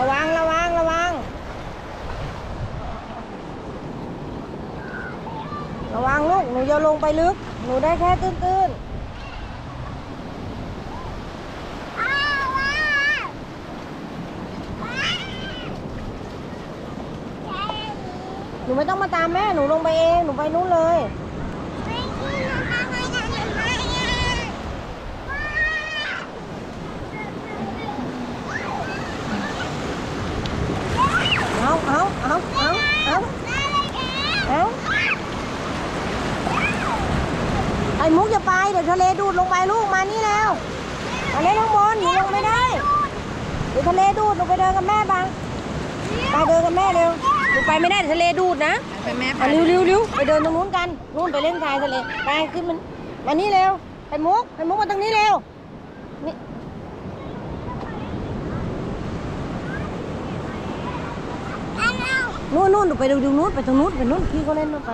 ระวังระวังระวัง ระวังลูก หนูจะลงไปลึก หนูได้แค่ตื้นๆหนูไม่ต้องมาตามแม่ หนูลงไปเอง หนูไปนู้นเลย ไอ้มุกอย่าไปเดี๋ยวทะเลดูดลงไปลูกมานี่แล้วมาเล่นข้างบนหนูลงไม่ได้เดี๋ยวทะเลดูดหนูไปเดินกับแม่บังไปเดินกับแม่เร็วหนูไปไม่ได้เดี๋ยวทะเลดูดนะไปแม่อะเร็วเร็วเร็วไปเดินตรงนู้นกันนู่นไปเล่นทรายทะเลไปขึ้นมันมานี่เร็วไอ้มุกไอ้มุกมาตรงนี้เร็วนี่นู่นนู่นหนูไปดูดูนู้นไปตรงนู้นไปนู้นพี่เขาเล่นนู่นไป